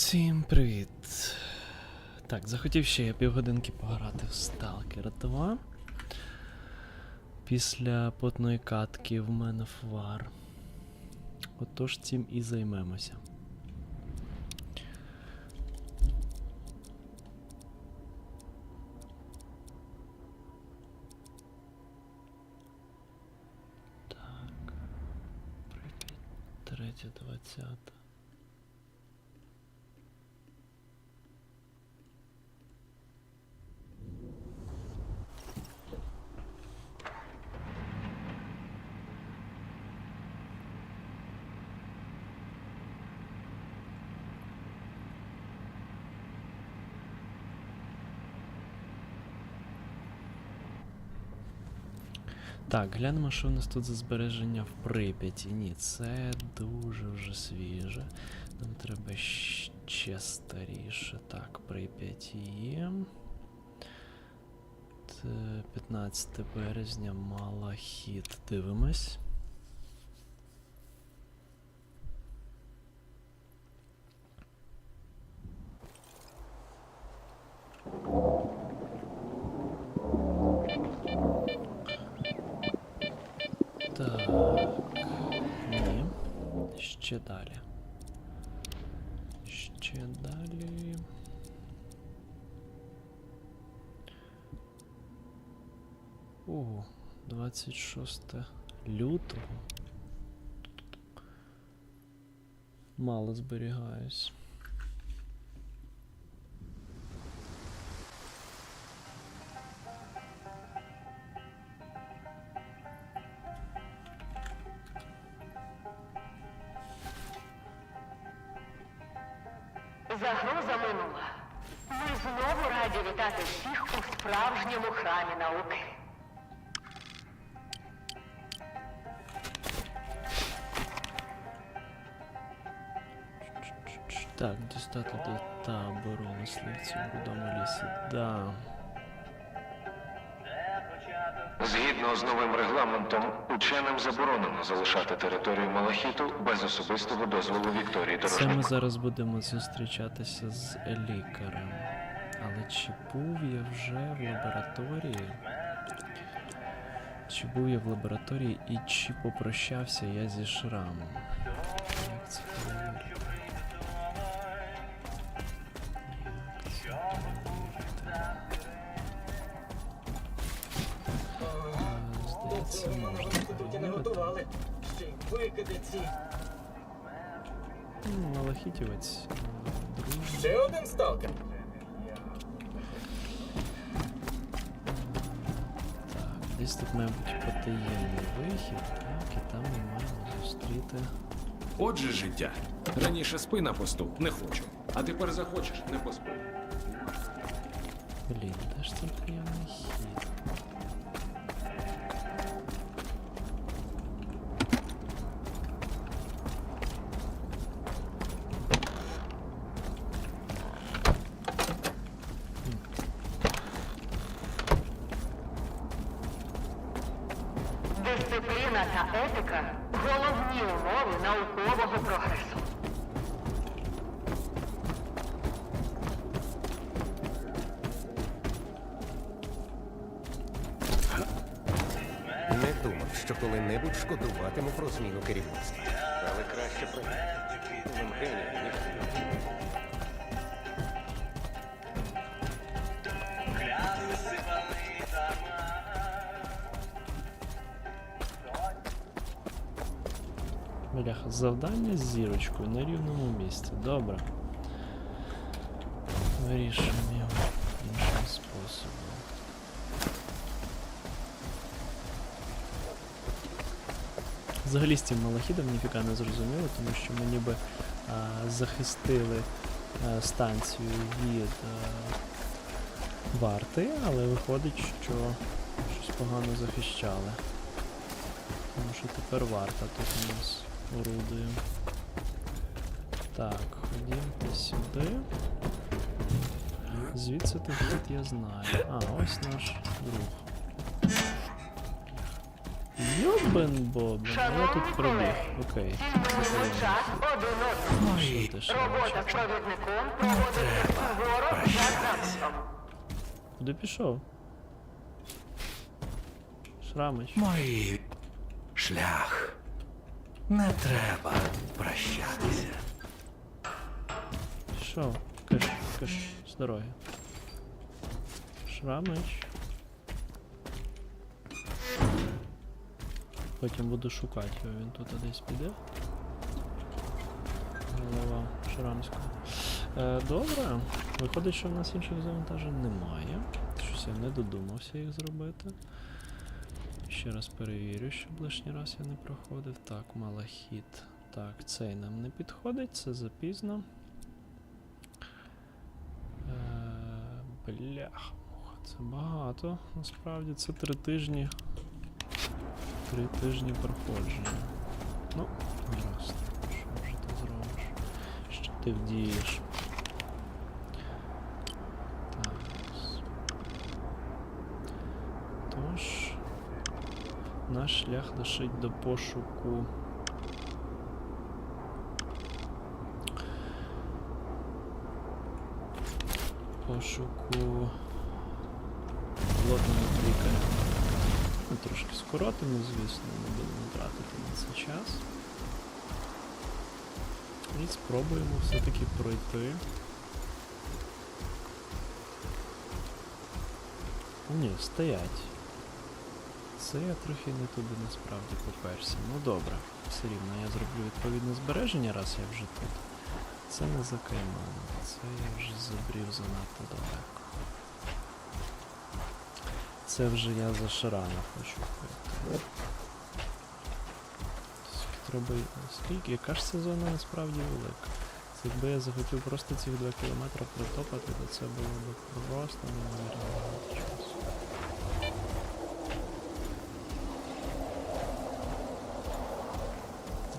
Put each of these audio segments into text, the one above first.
Всім привіт. Так, захотів ще я півгодинки пограти в Stalker 2. Після потної катки в мене фвар. Отож цим і займемося. Так. Прип'ять. Третє, Так, глянемо, що у нас тут за збереження в Прип'яті. Ні, це дуже вже свіже. Нам треба ще старіше. Так, Прип'ять є. 15 березня мала хід. Дивимось. Ще далі. Ще далі. О, 26 лютого. Мало зберігаюсь. Згідно з новим регламентом, ученим заборонено залишати територію Малахіту без особистого дозволу Вікторії Це ми зараз будемо зустрічатися з лікарем. Але чи був я вже в лабораторії? Чи був я в лабораторії і чи попрощався я зі шрамом? Викиди ці. Ну, Малахітівець. е, Ще один сталкер. Так, десь тут має бути потаємний вихід, так, і там ми маємо зустріти. Отже, життя. Раніше спи на посту, не хочу. А тепер захочеш, не поспи. Блін, де ж цей таємний хід? Бляха, завдання з зірочкою на рівному місці. Добре. Вирішимо Взагалі з цим малахідом ніфіка не зрозуміло, тому що ми ніби а, захистили а, станцію від а, варти, але виходить, що щось погано захищали. Тому що тепер варта тут у нас орудує. Так, ходімте сюди. Звідси хід я знаю. А, ось наш друг. Йобен боб, я тут пробіг. Окей. Що ти? Робота провідником проводиться суворо за графіком. Куди пішов? Шрамич. Мої шлях. Не треба прощатися. Пішов. Киш, киш, з дороги. Шрамич. Потім буду шукати його, він тут десь піде. Голова Шрамського. Е, добре. Виходить, що в нас інших завантажень немає. Щось я не додумався їх зробити. Ще раз перевірю, щоб лишній раз я не проходив. Так, малахіт. Так, цей нам не підходить, це запізно. Е, Бляха, це багато. Насправді це три тижні. Три тижні проходження. Ну, гаразд. Що вже ти зробиш? Що ти вдієш? Так. Тож. Наш шлях лишить до пошуку. Пошуку плотного лікаря. Ну, трошки скоротимо, звісно, не будемо тратити на це час. І спробуємо все-таки пройти. Ні, стоять. Це я трохи не туди насправді поперся. Ну добре, все рівно я зроблю відповідне збереження, раз я вже тут. Це не за Кайманом, це я вже забрів занадто далеко. Це вже я за Шарана хочу. Скільки Треба... Скільки? Яка ж ця зона насправді велика? Це якби я захотів просто цих 2 кілометри протопати, то це було б просто неймовірно часу.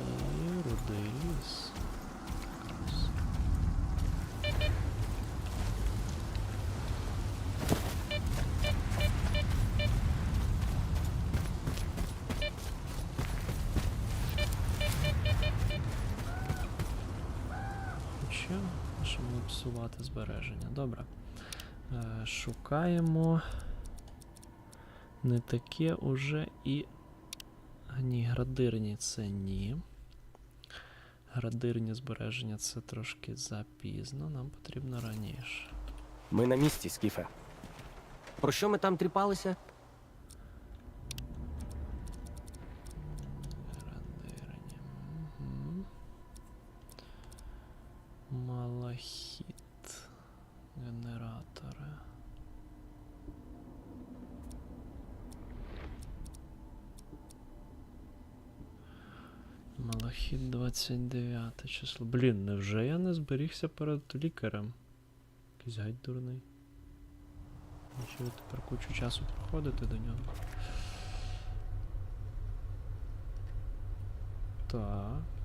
І рудий ліс. Якраз. Хоча, щоб не псувати збереження. Добре. Е, шукаємо не таке уже і. Ні, градирні це ні. Градирні збереження це трошки запізно, нам потрібно раніше. Ми на місці, Скіфе. Про що ми там тріпалися? Градирні. Мгм. Малахіт. Генератори. Малахіт 29 число. Блін, невже я не зберігся перед лікарем? Якийсь геть дурний. Ще тепер кучу часу проходити до нього. Так.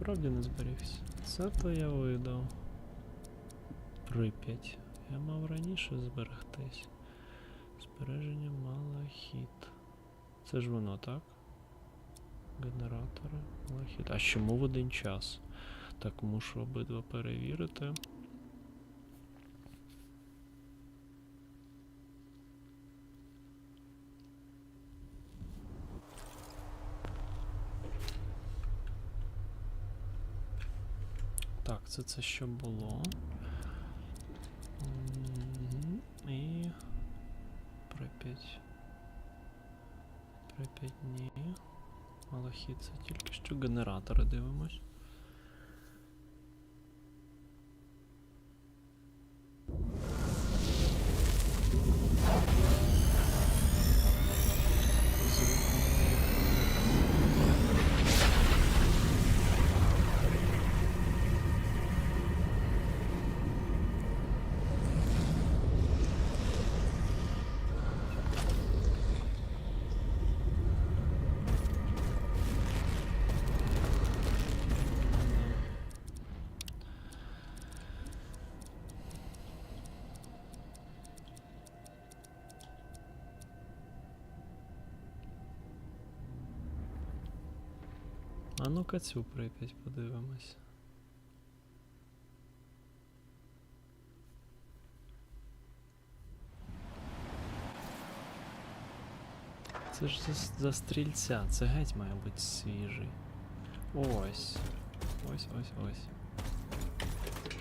Справді не зберігся. Це то я видав. Прип'ять. Я мав раніше зберегтись. Збереження малахіт. Це ж воно, так? Генератори, малахіт. А чому в один час? Так, мушу обидва перевірити. Так, це що було. І. Прип'ять. Прип'ять ні. Малахіт це тільки що генератори дивимось. А ну-ка цю прип'ять подивимось. Це ж за, за стрільця, це геть має бути свіжий. Ось. Ось, ось, ось.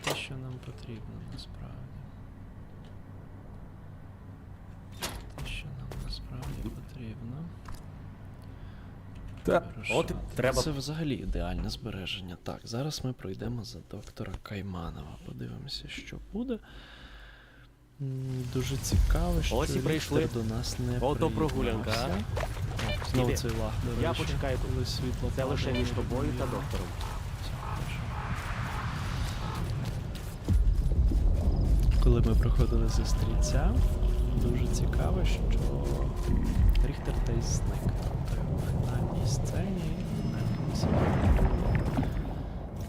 Те, що нам потрібно насправді. Те, що нам насправді потрібно. Та, Хорошо. от треба. Це взагалі ідеальне збереження. Так, зараз ми пройдемо за доктора Кайманова. Подивимося, що буде. Дуже цікаво, що Ось і прийшли. до нас не Ото прогулянка? Так, Знову цей лаг, до Я речі, почекаю коли світло Це лише між тобою та доктором. Коли ми проходили зі стрільця, дуже цікаво, що Ріхтер десь зник. Тобто у фінальній сцені.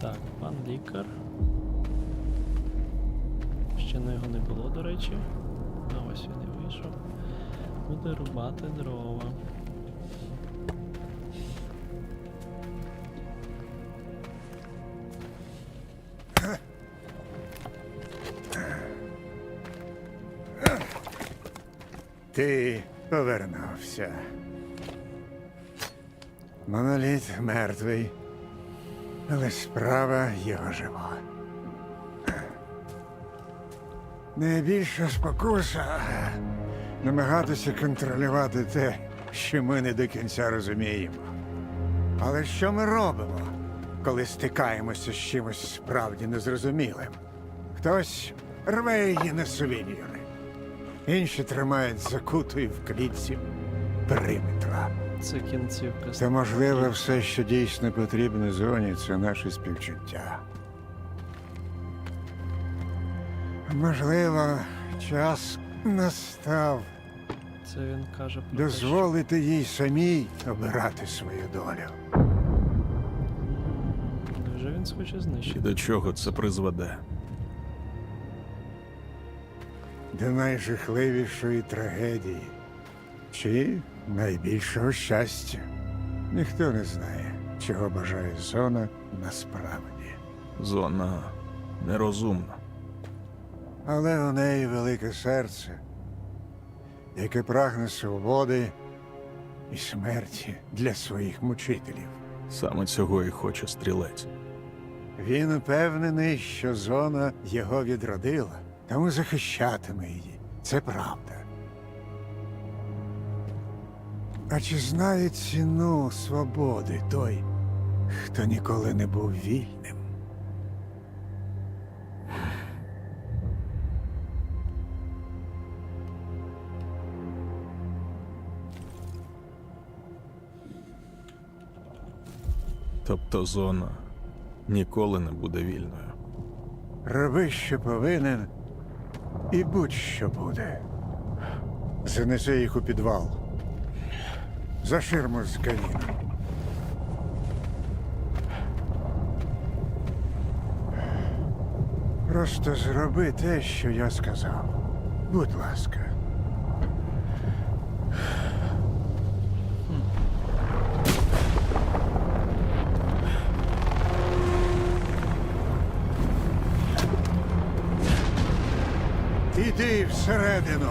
Так, пан лікар. Ще на його не було, до речі. А ось він і вийшов. Буде рубати дрова. Ти повернувся. Моноліт мертвий, але справа його жива. Найбільша спокуса намагатися контролювати те, що ми не до кінця розуміємо. Але що ми робимо, коли стикаємося з чимось справді незрозумілим? Хтось рве її на сувеніри. Інші тримають закутою в клітці периметра. Це кінцівка Та можливо, все, що дійсно потрібно зоні, це наше співчуття. Можливо, час настав Це він каже про те, що дозволити їй самій обирати свою долю. Невже він схоче знищити? До чого це призведе? До найжахливішої трагедії чи найбільшого щастя. Ніхто не знає, чого бажає зона насправді. Зона нерозумна. Але у неї велике серце, яке прагне свободи і смерті для своїх мучителів. Саме цього і хоче стрілець. Він упевнений, що зона його відродила, тому захищатиме її. Це правда. А чи знає ціну свободи той, хто ніколи не був вільним? Тобто зона ніколи не буде вільною. Роби, що повинен, і будь-що буде. Занеси їх у підвал. За ширму з каміном. Просто зроби те, що я сказав. Будь ласка. Іди всередину.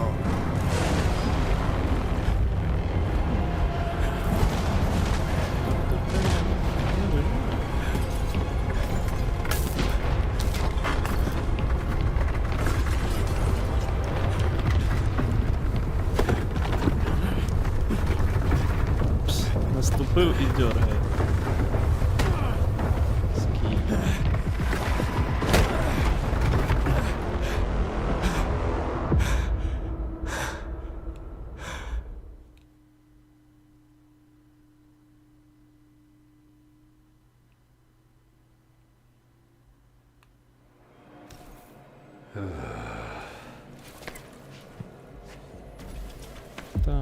Так.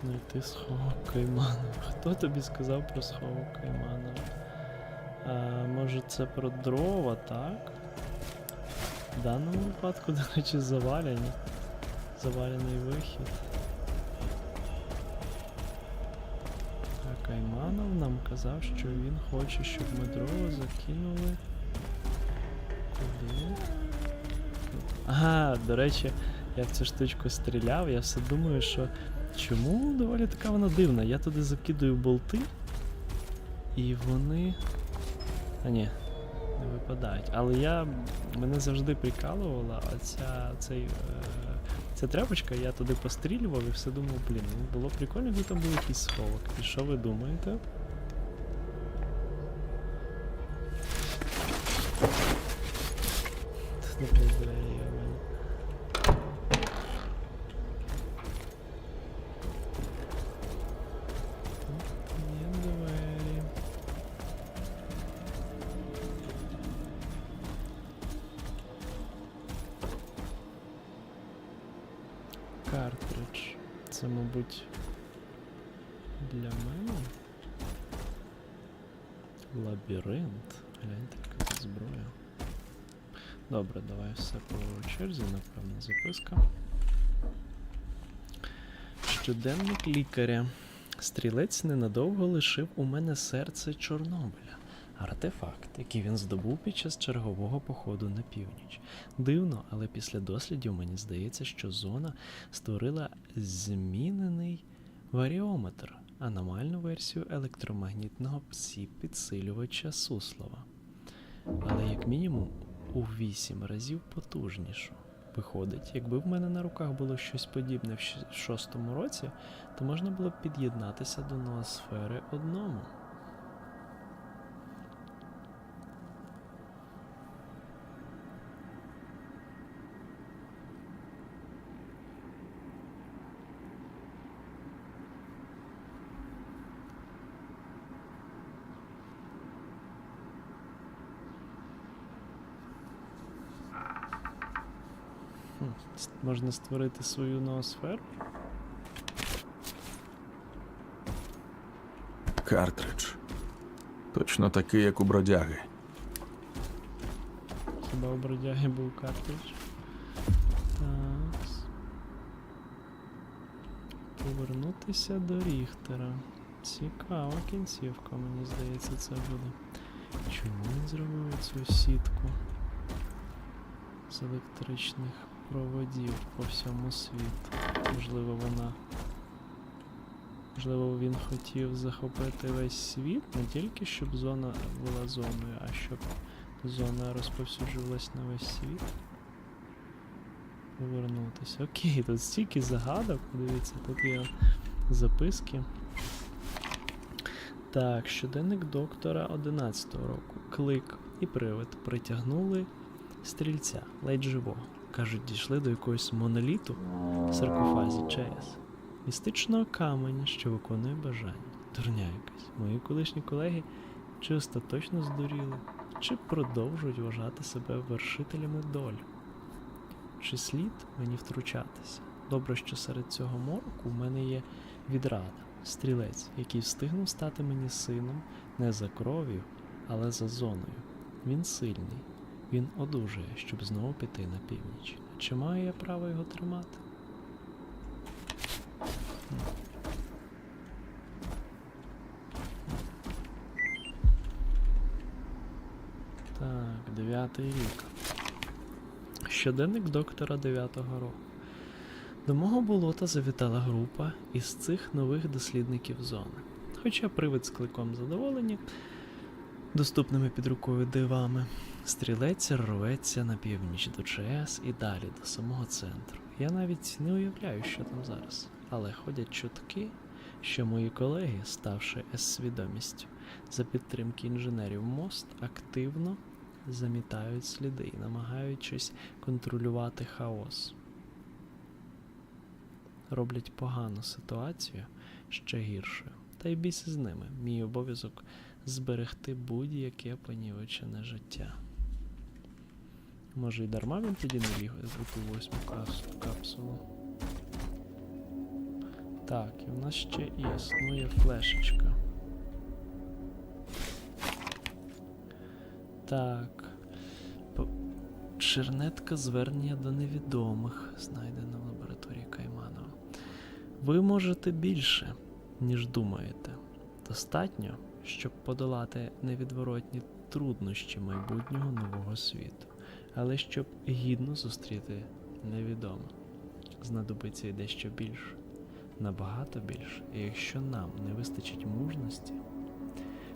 Знайти сховок Кайманова. Хто тобі сказав про сховок Кайманова? А, може це про дрова, так? В даному випадку, до речі, завалені. Завалений вихід. Кайманов нам казав, що він хоче, щоб ми дрова закинули. Ага, до речі, я в цю штучку стріляв, я все думаю, що чому доволі така вона дивна. Я туди закидую болти, і вони. А ні, не випадають. Але я. Мене завжди прикалувала оця цей. Е, ця тряпочка, я туди пострілював і все думав, блін, ну було прикольно, якби там був якийсь сховок. І що ви думаєте? Добре, давай все по черзі, напевно, записка. Щоденник лікаря. Стрілець ненадовго лишив у мене серце Чорнобиля. Артефакт, який він здобув під час чергового походу на північ. Дивно, але після дослідів мені здається, що зона створила змінений варіометр, аномальну версію електромагнітного псі-підсилювача Суслова. Але як мінімум у вісім разів потужнішу. Виходить, якби в мене на руках було щось подібне в шостому році, то можна було б під'єднатися до ноосфери одному. Можна створити свою ноосферу? Картридж. Точно такий, як у бродяги. Хіба у бродяги був картридж? Так. Повернутися до Ріхтера. Цікава кінцівка, мені здається, це буде. Чому він зробив цю сітку з електричних проводів по всьому світу? Можливо, вона. Можливо, він хотів захопити весь світ, не тільки щоб зона була зоною, а щоб зона розповсюджувалась на весь світ. Повернутися. Окей, тут стільки загадок, дивіться, тут є записки. Так, щоденник доктора 11-го року. Клик і привид притягнули стрільця, ледь живого. Кажуть, дійшли до якогось моноліту в саркофазі ЧАЕС. Містичного каменя, що виконує бажання. Дурня якась. Мої колишні колеги чи остаточно здуріли, чи продовжують вважати себе вершителями долі. Чи слід мені втручатися? Добре, що серед цього мороку в мене є відрада, стрілець, який встигнув стати мені сином не за кров'ю, але за зоною. Він сильний, він одужує, щоб знову піти на північ. Чи маю я право його тримати? Так, дев'ятий рік. Щоденник доктора 9-го року. До мого болота завітала група із цих нових дослідників зони. Хоча привид з кликом задоволені, доступними під рукою дивами, стрілець рветься на північ до ЧС і далі до самого центру. Я навіть не уявляю, що там зараз. Але ходять чутки, що мої колеги, ставши С-свідомістю за підтримки інженерів мост, активно замітають сліди і намагаючись контролювати хаос. Роблять погану ситуацію ще гіршою. Та й біс з ними. Мій обов'язок зберегти будь-яке понівечене життя. Може, й дарма він тоді не ліг ту восьму капсулу. Так, і в нас ще існує флешечка. Так. Чернетка звернення до невідомих, знайдена в лабораторії Кайманова. Ви можете більше, ніж думаєте. достатньо, щоб подолати невідворотні труднощі майбутнього нового світу, але щоб гідно зустріти невідоме. Знадобиться й дещо більше, набагато більше, і якщо нам не вистачить мужності,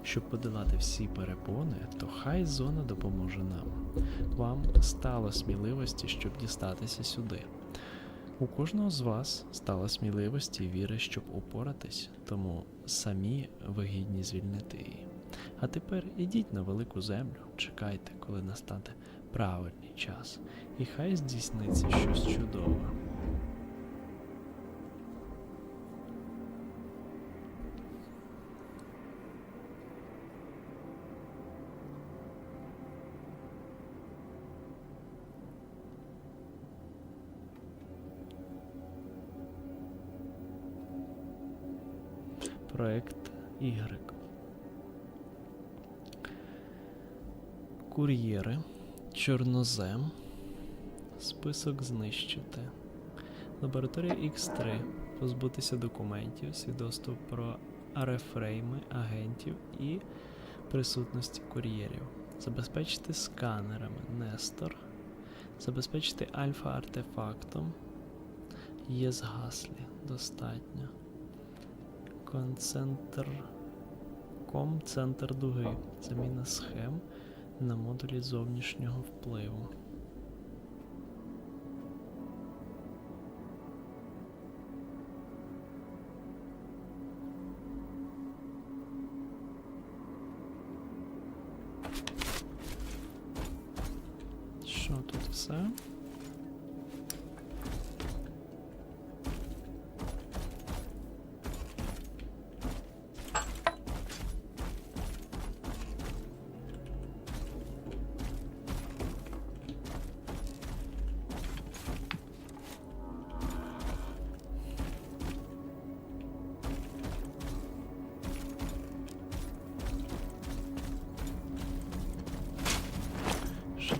щоб подолати всі перепони, то хай зона допоможе нам. Вам стало сміливості, щоб дістатися сюди. У кожного з вас стало сміливості і віри, щоб упоратись, тому самі ви гідні звільнити її. А тепер ідіть на велику землю, чекайте, коли настане правильний час, і хай здійсниться щось чудове. Проект Y. Кур'єри, чорнозем, список знищити. Лабораторія X3. Позбутися документів, свідоцтво про арефрейми агентів і присутності кур'єрів. Забезпечити сканерами Нестор. Забезпечити альфа-артефактом. Є згаслі. Достатньо. Концентр. Ком центр дуги. Заміна схем на модулі зовнішнього впливу. Що тут все?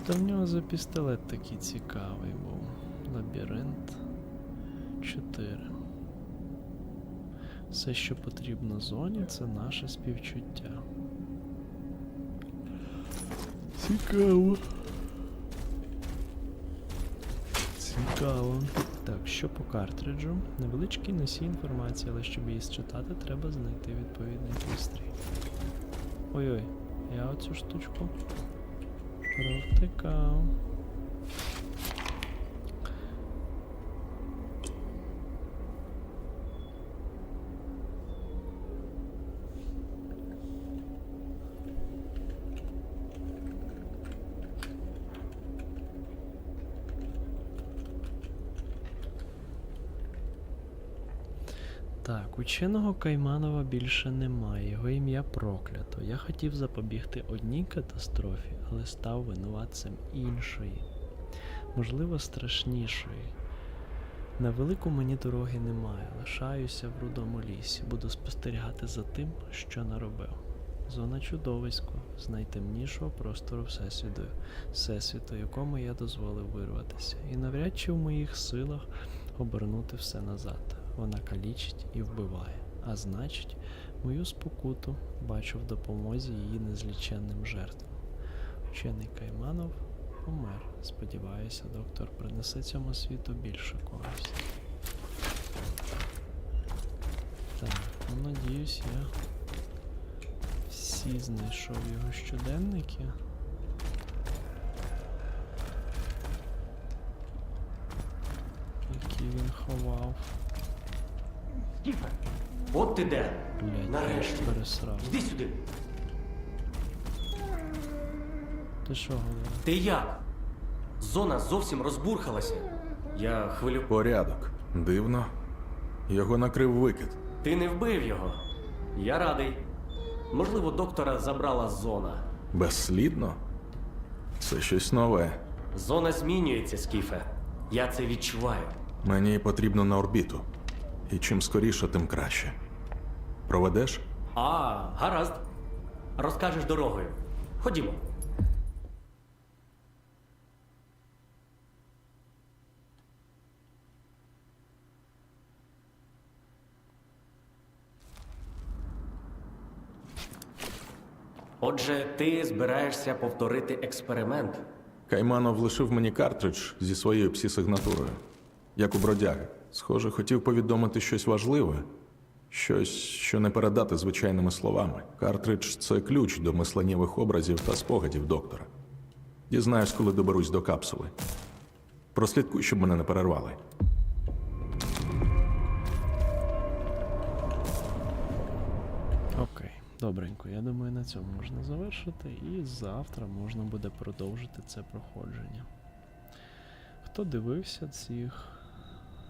Там в нього за пістолет такий цікавий був? Лабіринт 4. Все, що потрібно зоні, це наше співчуття. Цікаво. Цікаво. Так, що по картриджу? Невеличкий носій інформації, але щоб її считати, треба знайти відповідний пристрій. Ой-ой, я оцю штучку Praktyka. Так, ученого Кайманова більше немає, його ім'я проклято. Я хотів запобігти одній катастрофі, але став винуватцем іншої, можливо, страшнішої. На велику мені дороги немає, лишаюся в рудому лісі, буду спостерігати за тим, що наробив. Зона чудовисько з найтемнішого простору Всесвіту, Всесвіту, якому я дозволив вирватися, і навряд чи в моїх силах обернути все назад. Вона калічить і вбиває, а значить, мою спокуту бачу в допомозі її незліченним жертвам. Учений Кайманов помер. Сподіваюся, доктор принесе цьому світу більше користі. Так, ну надіюсь, я всі знайшов його щоденники. Які він ховав. От ти де. Блять, Нарешті. пересрав. Йди сюди. Ти що говорив? Ти як? Зона зовсім розбурхалася. Я хвилю. Порядок. Дивно. Його накрив викид. Ти не вбив його. Я радий. Можливо, доктора забрала зона. Безслідно? Це щось нове. Зона змінюється, Скіфе. Я це відчуваю. Мені потрібно на орбіту. І чим скоріше, тим краще. Проведеш? А, гаразд. Розкажеш дорогою. Ходімо. Отже, ти збираєшся повторити експеримент. Кайманов лишив мені картридж зі своєю псі-сигнатурою. Як у бродяги. Схоже, хотів повідомити щось важливе, щось, що не передати звичайними словами. Картридж це ключ до мисленнєвих образів та спогадів доктора. Дізнаюсь, коли доберусь до капсули. Прослідкуй, щоб мене не перервали. Окей, добренько. Я думаю, на цьому можна завершити, і завтра можна буде продовжити це проходження. Хто дивився цих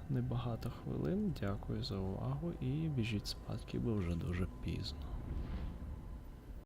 небагато хвилин, дякую за увагу і біжіть спадки, бо вже дуже пізно.